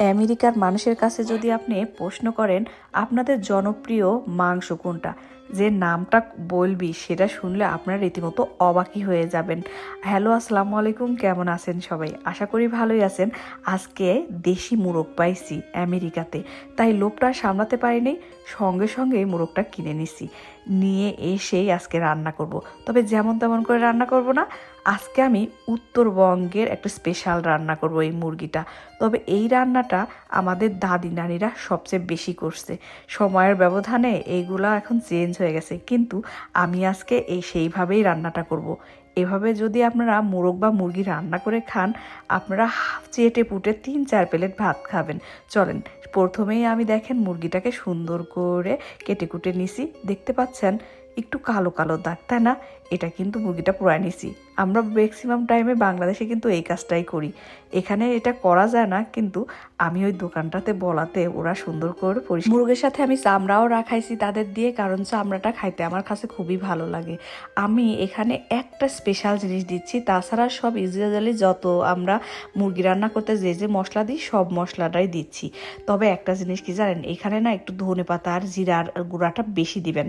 আমেরিকার মানুষের কাছে যদি আপনি প্রশ্ন করেন আপনাদের জনপ্রিয় মাংস কোনটা? যে নামটা বলবি, সেটা শুনলে আপনারা রীতিমতো অবাকই হয়ে যাবেন। হ্যালো, আসসালামু আলাইকুম, কেমন আছেন সবাই? আশা করি ভালোই আছেন। আজকে দেশি মুরগ পাইছি আমেরিকাতে, তাই লোভটা সামলাতে পারিনি, সঙ্গে সঙ্গে মোরগটা কিনে নিছি। নিয়ে এসেই আজকে রান্না করব। তবে যেমন তেমন করে রান্না করব না, আজকে আমি উত্তরবঙ্গের একটা স্পেশাল রান্না করব এই মুরগিটা। তবে এই রান্নাটা আমাদের দাদি নানিরা সবচেয়ে বেশি করছে। সময়ের ব্যবধানে এইগুলা এখন চেঞ্জ হয়ে গেছে। কিন্তু আমি আজকে এই সেইভাবেই রান্নাটা করব। এভাবে যদি আপনারা মোরগ বা মুরগি রান্না করে খান, আপনারা হাফ চেটে পুটে তিন চার প্লেট ভাত খাবেন। চলেন, প্রথমেই আমি দেখেন মুরগিটাকে সুন্দর করে কেটে কুটে নিছি। দেখতে পাচ্ছেন? একটু কালো কালো দাগ, তাই না? এটা কিন্তু মুরগিটা পুরাই নিছি। আমরা ম্যাক্সিমাম টাইমে বাংলাদেশে কিন্তু এই কাজটাই করি। এখানে এটা করা যায় না, কিন্তু আমি ওই দোকানটাতে বলাতে ওরা সুন্দর করে পরিষ্কার মুরগের সাথে আমি চামড়াও রাখাইছি তাদের দিয়ে, কারণ চামড়াটা খাইতে আমার কাছে খুবই ভালো লাগে। আমি এখানে একটা স্পেশাল জিনিস দিচ্ছি, তাছাড়া সব ইউজুয়ালি যত আমরা মুরগি রান্না করতে যে যে মশলা দিই, সব মশলাটাই দিচ্ছি। তবে একটা জিনিস কি জানেন, এখানে না একটু ধনে পাতা আর জিরার গুঁড়াটা বেশি দিবেন।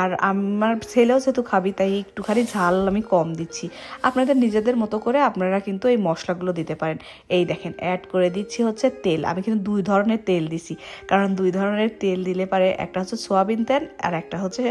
আর আমার ছেলেও যেহেতু খাবি, তাই একটুখানি ঝাল আমি কম দিচ্ছি। আপনাদের নিজেদের মতো করে আপনারা কিন্তু এই মশলাগুলো দিতে পারেন। এই দেখেন অ্যাড করে দিচ্ছি হচ্ছে তেল। আমি কিন্তু দুই ধরনের তেল দিছি। কারণ দুই ধরনের তেল দিলে পারে একটা হচ্ছে সোয়াবিন তেল আর একটা হচ্ছে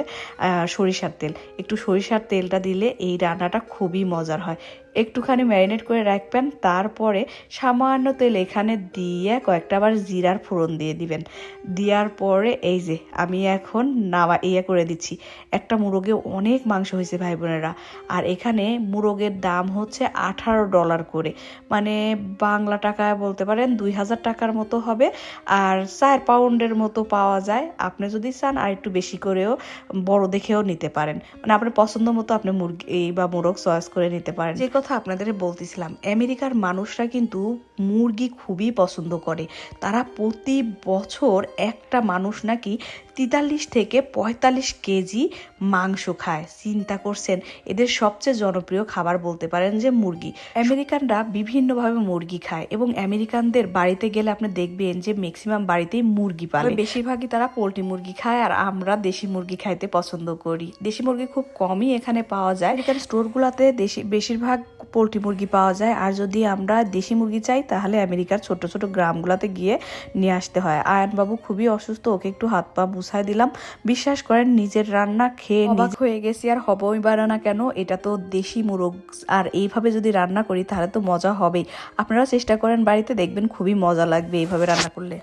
সরিষার তেল। একটু সরিষার তেলটা দিলে এই রান্নাটা খুবই মজার হয়। একটুখানি ম্যারিনেট করে রাখবেন, তারপরে সামান্য তেল এখানে দিয়ে কয়েকটা আবার জিরার ফোড়ন দিয়ে দিবেন। দেওয়ার পরে এই যে, আমি এখন নামা ইয়ে করে দিচ্ছি। একটা মুরগে অনেক মাংস হয়েছে ভাই বোনেরা। আর এখানে মুরগের দাম হচ্ছে আঠারো ডলার করে। মানে বাংলা টাকায় বলতে পারেন দুই হাজার টাকার মতো হবে। আর চার পাউন্ডের মতো পাওয়া যায়। আপনি যদি চান আর একটু বেশি করেও বড় দেখেও নিতে পারেন। মানে আপনার পছন্দ মতো আপনি মুরগি এই বা মোরগ চয়েস করে নিতে পারেন। যে কথা আপনাদের বলতেছিলাম আমেরিকার মানুষরা কিন্তু মুরগি খুবই পছন্দ করে। তারা প্রতি বছর একটা মানুষ নাকি তেতাল্লিশ থেকে পঁয়তাল্লিশ কেজি মাংস খায়। চিন্তা করছেন এদের সবচেয়ে জনপ্রিয় খাবার বলতে পারেন যে মুরগি। আমেরিকানরা বিভিন্নভাবে মুরগি খায় এবং আমেরিকানদের বাড়িতে গেলে আপনি দেখবেন যে ম্যাক্সিমাম বাড়িতেই মুরগি পালে। বেশিরভাগই তারা পোলট্রি মুরগি খায় আর আমরা দেশি মুরগি খাইতে পছন্দ করি। দেশি মুরগি খুব কমই এখানে পাওয়া যায়। এখানে স্টোরগুলোতে দেশি বেশিরভাগ পোলট্রি মুরগি পাওয়া যায়। আর যদি আমরা দেশি মুরগি চাই তাহলে আমেরিকার ছোট ছোট গ্রামগুলোতে গিয়ে নিয়ে আসতে হয়। আয়ন বাবু খুবই অসুস্থ ওকে একটু হাত পা বুঝাই দিলাম। বিশ্বাস করেন নিজের রান্না খেয়ে অবাক হয়ে গেছি আর হবই বাড়া না কেন? এটা তো দেশি মুরগ। আর এইভাবে যদি রান্না করি তাহলে তো মজা হবেই। আপনারা চেষ্টা করেন বাড়িতে দেখবেন খুবই মজা লাগবে এইভাবে রান্না করলে।